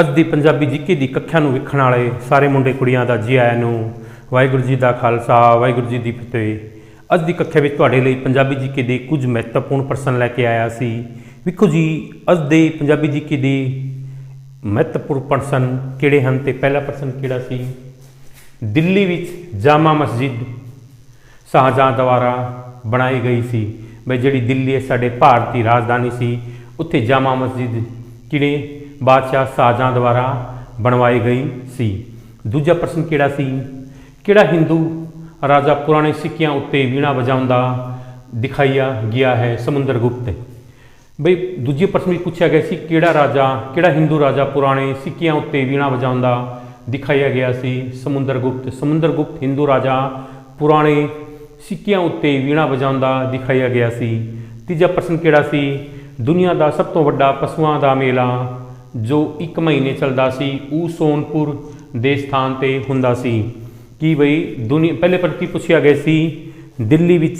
ਅੱਜ ਦੀ ਪੰਜਾਬੀ ਜੀਕੇ ਦੀ ਕੱਖਾਂ ਨੂੰ ਵੇਖਣ ਵਾਲੇ ਸਾਰੇ ਮੁੰਡੇ ਕੁੜੀਆਂ ਦਾ ਜੀ ਆਇਆਂ ਨੂੰ ਵਾਹਿਗੁਰੂ ਜੀ ਦਾ ਖਾਲਸਾ, ਵਾਹਿਗੁਰੂ ਜੀ ਦੀ ਫਤਿਹ। ਅੱਜ ਦੀ ਕੱਖੇ ਵਿੱਚ ਤੁਹਾਡੇ ਲਈ ਪੰਜਾਬੀ ਜੀਕੇ ਦੇ ਕੁਝ ਮਹੱਤਵਪੂਰਨ ਪ੍ਰਸ਼ਨ ਲੈ ਕੇ ਆਇਆ ਸੀ। ਵੇਖੋ ਜੀ, ਅੱਜ ਦੇ ਪੰਜਾਬੀ ਜੀਕੇ ਦੇ ਮਹੱਤਵਪੂਰਨ ਪ੍ਰਸ਼ਨ ਕਿਹੜੇ ਹਨ ਤੇ ਪਹਿਲਾ ਪ੍ਰਸ਼ਨ ਕਿਹੜਾ ਸੀ? ਦਿੱਲੀ ਵਿੱਚ ਜਾਮਾ ਮਸਜਿਦ ਸ਼ਾਹਜਹਾਂ ਦੁਆਰਾ ਬਣਾਈ ਗਈ ਸੀ। ਬਈ ਜਿਹੜੀ ਦਿੱਲੀ ਹੈ, ਸਾਡੇ ਭਾਰਤੀ ਰਾਜਧਾਨੀ ਸੀ, ਉੱਥੇ ਜਾਮਾ ਮਸਜਿਦ ਕਿਹੜੇ ਬਾਦਸ਼ਾਹ ਸਾਜਾਂ ਦੁਆਰਾ ਬਣਵਾਈ ਗਈ ਸੀ। ਦੂਜਾ ਪ੍ਰਸ਼ਨ ਕਿਹੜਾ ਸੀ? ਕਿਹੜਾ ਹਿੰਦੂ ਰਾਜਾ ਪੁਰਾਣੇ ਸਿੱਕਿਆਂ ਉੱਤੇ ਵੀਣਾ ਵਜਾਉਂਦਾ ਦਿਖਾਇਆ ਗਿਆ ਹੈ ਸਮੁੰਦਰ ਗੁਪਤ? ਬਈ, ਦੂਜੇ ਪ੍ਰਸ਼ਨ ਵਿੱਚ ਪੁੱਛਿਆ ਗਿਆ ਸੀ, ਕਿਹੜਾ ਰਾਜਾ, ਕਿਹੜਾ ਹਿੰਦੂ ਰਾਜਾ ਪੁਰਾਣੇ ਸਿੱਕਿਆਂ ਉੱਤੇ ਵੀਣਾ ਵਜਾਉਂਦਾ ਦਿਖਾਇਆ ਗਿਆ ਸੀ ਸਮੁੰਦਰ ਗੁਪਤ? ਸਮੁੰਦਰ ਗੁਪਤ ਹਿੰਦੂ ਰਾਜਾ ਪੁਰਾਣੇ ਸਿੱਕਿਆਂ ਉੱਤੇ ਵੀਣਾ ਵਜਾਉਂਦਾ ਦਿਖਾਇਆ ਗਿਆ ਸੀ। ਤੀਜਾ ਪ੍ਰਸ਼ਨ ਕਿਹੜਾ ਸੀ? ਦੁਨੀਆ ਦਾ ਸਭ ਤੋਂ ਵੱਡਾ ਪਸ਼ੂਆਂ ਦਾ ਮੇਲਾ ਜੋ ਇੱਕ ਮਹੀਨੇ ਚੱਲਦਾ ਸੀ, ਉਹ ਸੋਨਪੁਰ ਦੇ ਸਥਾਨ ਤੇ ਹੁੰਦਾ ਸੀ। ਕਿ ਬਈ, ਦੁਨੀਆ, ਪਹਿਲੇ ਪ੍ਰਤੀ ਪੁੱਛਿਆ ਗਿਆ ਸੀ, ਦਿੱਲੀ ਵਿੱਚ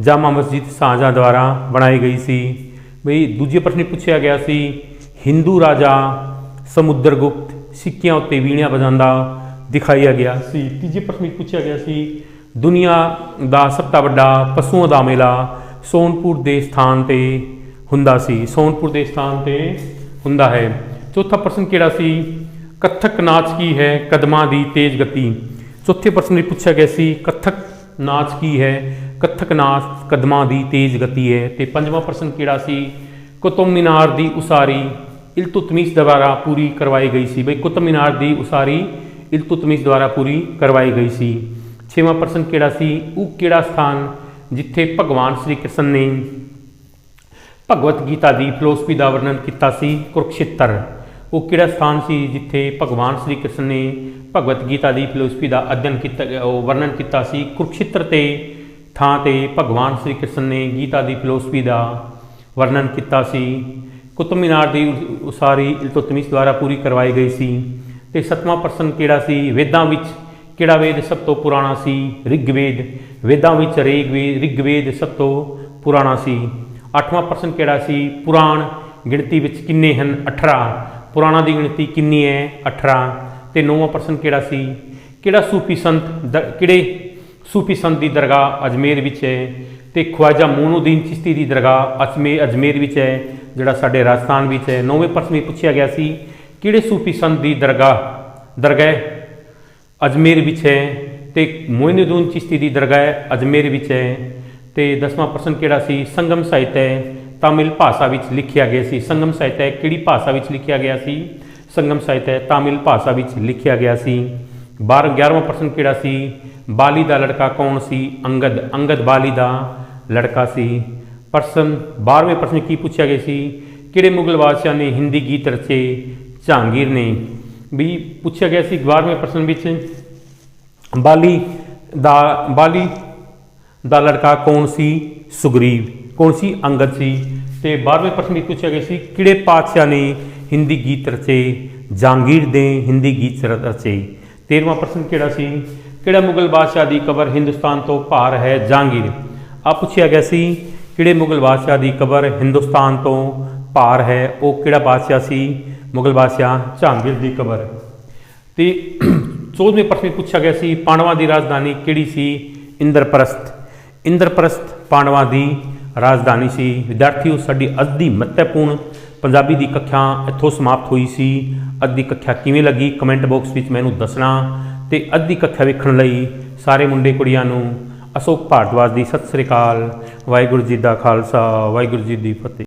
ਜਾਮਾ ਮਸਜਿਦ ਸ਼ਾਹਜਹਾਂ ਦੁਆਰਾ ਬਣਾਈ ਗਈ ਸੀ। ਬਈ, ਦੂਜੇ ਪ੍ਰਸ਼ਨ ਪੁੱਛਿਆ ਗਿਆ ਸੀ, ਹਿੰਦੂ ਰਾਜਾ ਸਮੁੰਦਰਗੁਪਤ ਸਿੱਕਿਆਂ ਉੱਤੇ ਵੀਣਿਆ ਵਜਾਉਂਦਾ ਦਿਖਾਇਆ ਗਿਆ ਸੀ। ਤੀਜੇ ਪ੍ਰਸ਼ਨ ਪੁੱਛਿਆ ਗਿਆ ਸੀ, ਦੁਨੀਆ ਦਾ ਸਭ ਤੋਂ ਵੱਡਾ ਪਸ਼ੂਆਂ ਦਾ ਮੇਲਾ ਸੋਨਪੁਰ ਦੇ ਸਥਾਨ ਤੇ ਹੁੰਦਾ ਸੀ। ਸੋਨਪੁਰ ਦੇ ਸਥਾਨ ਤੇ ਹੁੰਦਾ ਹੈ। ਚੌਥਾ ਪ੍ਰਸ਼ਨ ਕਿਹੜਾ ਸੀ? ਕੱਥਕ ਨਾਚ ਕੀ ਹੈ? ਕਦਮਾਂ ਦੀ ਤੇਜ਼ ਗਤੀ। ਚੌਥੇ ਪ੍ਰਸ਼ਨ ਵਿੱਚ ਪੁੱਛਿਆ ਗਿਆ ਸੀ, ਕੱਥਕ ਨਾਚ ਕੀ ਹੈ? ਕੱਥਕ ਨਾਚ ਕਦਮਾਂ ਦੀ ਤੇਜ਼ ਗਤੀ ਹੈ। ਤੇ ਪੰਜਵਾਂ ਪ੍ਰਸ਼ਨ ਕਿਹੜਾ ਸੀ? ਕੁਤਬ ਮੀਨਾਰ ਦੀ ਉਸਾਰੀ ਇਲਤੁਤਮੀਸ਼ ਦੁਆਰਾ ਪੂਰੀ ਕਰਵਾਈ ਗਈ ਸੀ। ਬਈ ਕੁਤਬ ਮੀਨਾਰ ਦੀ ਉਸਾਰੀ ਇਲਤੁਤਮੀਸ਼ ਦੁਆਰਾ ਪੂਰੀ ਕਰਵਾਈ ਗਈ ਸੀ। ਛੇਵਾਂ ਪ੍ਰਸ਼ਨ ਕਿਹੜਾ ਸੀ? ਉਹ ਕਿਹੜਾ ਸਥਾਨ ਜਿੱਥੇ ਭਗਵਾਨ ਸ੍ਰੀ ਕ੍ਰਿਸ਼ਨ ਨੇ ਭਗਵਤ ਗੀਤਾ ਦੀ ਫਿਲਾਸਫੀ ਦਾ ਵਰਣਨ ਕੀਤਾ ਸੀ ਕੁਰਕਸ਼ੇਤਰ। ਉਹ ਕਿਹੜਾ ਸਥਾਨ ਸੀ ਜਿੱਥੇ ਭਗਵਾਨ ਸ੍ਰੀ ਕ੍ਰਿਸ਼ਨ ਨੇ ਭਗਵਤ ਗੀਤਾ ਦੀ ਫਿਲਾਸਫੀ ਦਾ ਅਧਿਐਨ ਕੀਤਾ, ਉਹ ਵਰਣਨ ਕੀਤਾ ਸੀ? ਕੁਰਕਸ਼ੇਤਰ ਤੇ ਥਾਂ ਤੇ ਭਗਵਾਨ ਸ੍ਰੀ ਕ੍ਰਿਸ਼ਨ ਨੇ ਗੀਤਾ ਦੀ ਫਿਲਾਸਫੀ ਦਾ ਵਰਣਨ ਕੀਤਾ ਸੀ। ਕੁਤਬ ਮੀਨਾਰ ਦੀ ਉਸਾਰੀ ਇਲਤੁਤਮਿਸ਼ ਦੁਆਰਾ ਪੂਰੀ ਕਰਵਾਈ ਗਈ ਸੀ। ਤੇ ਸੱਤਵਾਂ ਪ੍ਰਸ਼ਨ ਕਿਹੜਾ ਸੀ? ਵੇਦਾਂ ਵਿੱਚ ਕਿਹੜਾ ਵੇਦ ਸਭ ਤੋਂ ਪੁਰਾਣਾ ਸੀ? ਰਿਗਵੇਦ। ਵੇਦਾਂ ਵਿੱਚ ਰਿਗਵੇਦ ਰਿਗਵੇਦ ਸਭ ਤੋਂ ਪੁਰਾਣਾ ਸੀ। ਅੱਠਵਾਂ ਪ੍ਰਸ਼ਨ ਕਿਹੜਾ ਸੀ? ਪੁਰਾਣ ਗਿਣਤੀ ਵਿੱਚ ਕਿੰਨੇ ਹਨ? 18 ਪੁਰਾਣਾ ਦੀ ਗਿਣਤੀ ਕਿੰਨੀ ਹੈ? 18 ਤੇ ਨੌਵਾਂ ਪ੍ਰਸ਼ਨ ਕਿਹੜਾ ਸੀ? ਕਿਹੜਾ ਸੂਫੀ ਸੰਤ ਦ- ਕਿਹੜੇ ਸੂਫੀ ਸੰਤ ਦੀ ਦਰਗਾਹ ਅਜਮੇਰ ਵਿੱਚ ਹੈ? ਤੇ ਖਵਾਜਾ ਮੋਨੂਦੀਨ ਚਿਸ਼ਤੀ ਦੀ ਦਰਗਾਹ ਅਜਮੇਰ ਅਜਮੇਰ ਵਿੱਚ ਹੈ, ਜਿਹੜਾ ਸਾਡੇ ਰਾਜਸਥਾਨ ਵਿੱਚ ਹੈ। ਨੌਵੇਂ ਪ੍ਰਸ਼ਨ ਵਿੱਚ ਪੁੱਛਿਆ ਗਿਆ ਸੀ, ਕਿਹੜੇ ਸੂਫੀ ਸੰਤ ਦੀ ਦਰਗਾਹ ਦਰਗਾਹ ਅਜਮੇਰ ਵਿੱਚ ਹੈ? ਤੇ ਮੋਇਨੁਦੀਨ ਚਿਸ਼ਤੀ ਦੀ ਦਰਗਾਹ ਅਜਮੇਰ ਵਿੱਚ ਹੈ। ਤੇ ਦਸਵਾਂ ਪ੍ਰਸ਼ਨ ਕਿਹੜਾ ਸੀ? ਸੰਗਮ ਸਾਹਿਤ ਤਾਮਿਲ ਭਾਸ਼ਾ ਵਿੱਚ ਲਿਖਿਆ ਗਿਆ ਸੀ। ਸੰਗਮ ਸਾਹਿਤ ਕਿਹੜੀ ਭਾਸ਼ਾ ਵਿੱਚ ਲਿਖਿਆ ਗਿਆ ਸੀ? ਸੰਗਮ ਸਾਹਿਤ ਤਾਮਿਲ ਭਾਸ਼ਾ ਵਿੱਚ ਲਿਖਿਆ ਗਿਆ ਸੀ। 12 11ਵਾਂ ਪ੍ਰਸ਼ਨ ਕਿਹੜਾ ਸੀ? ਬਾਲੀ ਦਾ ਲੜਕਾ ਕੌਣ ਸੀ? ਅੰਗਦ। ਅੰਗਦ ਬਾਲੀ ਦਾ ਲੜਕਾ ਸੀ। ਪ੍ਰਸ਼ਨ 12ਵੇਂ ਪ੍ਰਸ਼ਨ ਕੀ ਪੁੱਛਿਆ ਗਿਆ ਸੀ? ਕਿਹੜੇ ਮੁਗਲ ਬਾਦਸ਼ਾਹ ਨੇ ਹਿੰਦੀ ਗੀਤ ਰਚੇ? ਜਹਾਂਗੀਰ ਨੇ। ਵੀ ਪੁੱਛਿਆ ਗਿਆ ਸੀ 12ਵੇਂ ਪ੍ਰਸ਼ਨ ਵਿੱਚ, ਬਾਲੀ ਦਾ ਬਾਲੀ ਦਾ ਲੜਕਾ ਕੌਣ ਸੀ? ਸੁਗਰੀਵ। ਕੌਣ ਸੀ? ਅੰਗਦ ਸੀ। ਤੇ 12ਵੇਂ ਪ੍ਰਸ਼ਨ ਵਿੱਚ ਪੁੱਛਿਆ ਗਿਆ ਸੀ, ਕਿਹੜੇ ਪਾਤਸ਼ਾਹ ਨੇ ਹਿੰਦੀ ਗੀਤ ਰਚੇ? ਜਹਾਂਗੀਰ ਦੇ ਹਿੰਦੀ ਗੀਤ ਰ- ਰਚੇ। 13ਵਾਂ ਪ੍ਰਸ਼ਨ ਕਿਹੜਾ ਸੀ? ਕਿਹੜਾ ਮੁਗਲ ਬਾਦਸ਼ਾਹ ਦੀ ਕਬਰ ਹਿੰਦੁਸਤਾਨ ਤੋਂ ਭਾਰ ਹੈ ਜਹਾਂਗੀਰ? ਆ ਪੁੱਛਿਆ ਗਿਆ ਸੀ, ਕਿਹੜੇ ਮੁਗਲ ਬਾਦਸ਼ਾਹ ਦੀ ਕਬਰ ਹਿੰਦੁਸਤਾਨ ਤੋਂ ਭਾਰ ਹੈ? ਉਹ ਕਿਹੜਾ ਬਾਦਸ਼ਾਹ ਸੀ? ਮੁਗਲ ਬਾਦਸ਼ਾਹ ਜਹਾਂਗੀਰ ਦੀ ਕਬਰ। ਤੇ 14ਵੇਂ ਪ੍ਰਸ਼ਨ ਪੁੱਛਿਆ ਗਿਆ ਸੀ, ਪਾਂਡਵਾਂ ਦੀ ਰਾਜਧਾਨੀ ਕਿਹੜੀ ਸੀ? ਇੰਦਰਪ੍ਰਸਥ। ਇੰਦਰਪ੍ਰਸਤ ਪਾਂਡਵਾਂ ਦੀ ਰਾਜਧਾਨੀ ਸੀ। ਵਿਦਿਆਰਥੀਓ, ਸਾਡੀ ਅੱਜ ਦੀ ਮਹੱਤਵਪੂਰਨ ਪੰਜਾਬੀ ਦੀ ਕੱਖਿਆ ਇੱਥੋਂ ਸਮਾਪਤ ਹੋਈ ਸੀ। ਅੱਜ ਦੀ ਕੱਖਿਆ ਕਿਵੇਂ ਲੱਗੀ? ਕਮੈਂਟ ਬਾਕਸ ਵਿੱਚ ਮੈਨੂੰ ਦੱਸਣਾ। ਤੇ ਅੱਜ ਦੀ ਕੱਖਿਆ ਵੇਖਣ ਲਈ ਸਾਰੇ ਮੁੰਡੇ ਕੁੜੀਆਂ ਨੂੰ ਅਸ਼ੋਕ ਭਾਰਦਵਾਜ ਦੀ ਸਤਿ ਸ੍ਰੀ ਅਕਾਲ, ਵਾਹਿਗੁਰੂ ਜੀ ਦਾ ਖਾਲਸਾ, ਵਾਹਿਗੁਰੂ ਜੀ ਦੀ ਫਤਿਹ।